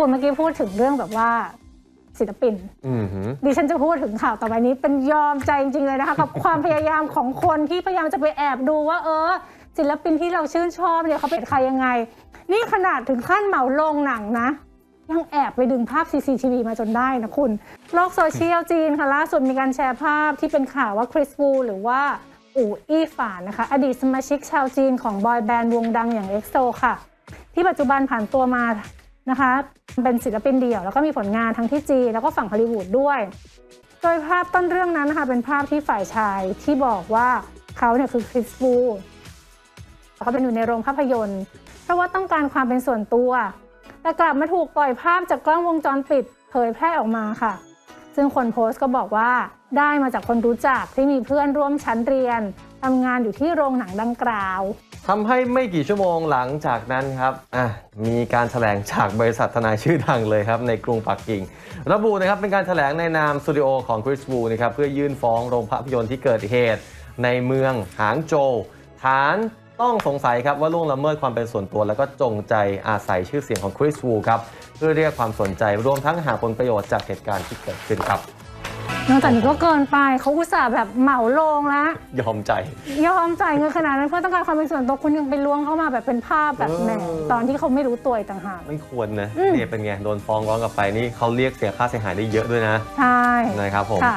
คุณเมื่อกี้พูดถึงเรื่องแบบว่าศิลปินอืมหือดิฉันจะพูดถึงข่าวต่อไปนี้เป็นยอมใจจริงๆเลยนะคะกับความพยายามของคนที่พยายามจะไปแอบดูว่า เออ ศิลปินที่เราชื่นชอบเนี่ยเขาเป็นใครยังไง นี่ขนาดถึงขั้นเหมาโรงหนังนะ ยังแอบไปดึงภาพ CCTV มาจนได้นะคุณ โลกโซเชียลจีนค่ะล่าสุดมีการแชร์ภาพที่เป็นข่าวว่าคริสบูหรือว่าอู่อี้ฝานนะคะ อดีตสมาชิกชาวจีนของบอยแบนด์วงดังอย่างเอ็กโซค่ะ ที่ปัจจุบันผ่านตัวมานะคะ เป็นศิลปินเดี่ยว แล้วก็มีผลงานทั้งที่จีนแล้วก็ฝั่งฮอลลีวูดด้วย โดยภาพต้นเรื่องนั้นนะคะเป็นภาพที่ฝ่ายชายที่บอกว่าเขาเนี่ยคือคริสบูเขาเป็นอยู่ในโรงภาพยนตร์ เพราะว่าต้องการความเป็นส่วนตัว แต่กลับมาถูกปล่อยภาพจากกล้องวงจรปิดเผยแพร่ออกมาค่ะ ซึ่งคนโพสต์ก็บอกว่าได้มาจากคนรู้จักที่มีเพื่อนร่วมชั้นเรียนทำงานอยู่ที่โรงหนังดังกล่าว ทำให้ไม่กี่ชั่วโมงหลังจากนั้นครับมีการแถลงจากบริษัททนายชื่อดังเลยครับในกรุงปักกิ่ง ระบุนะครับเป็นการแถลงในนามสตูดิโอของคริสบูนะครับเพื่อยื่นฟ้องโรงภาพยนตร์ที่เกิดเหตุ ในเมืองหางโจวฐานต้องสงสัยครับว่าล่วงละเมิดความเป็นส่วนตัว แล้วก็จงใจอาศัยชื่อเสียงของคริสบูครับเพื่อเรียกความสนใจรวมทั้งหาผลประโยชน์จากเหตุการณ์ที่เกิดขึ้นครับ นอกจากนี้ก็เกินไปเขาอุตส่าห์แบบเหมาโรงแล้ว ยอมใจ ยอมจ่ายเงินขนาดนั้นเพื่อต้องการความเป็นส่วนตัวคุณยังไปล้วงเข้ามาแบบเป็นภาพแบบเออแหมตอนที่เขาไม่รู้ตัวอีกต่างหาก ไม่ควรนะอืมนี่เป็นไง โดนฟ้องร้องกลับไปนี่เขาเรียกเสียค่าเสียหายได้เยอะด้วยนะ ใช่นะครับผม ค่ะ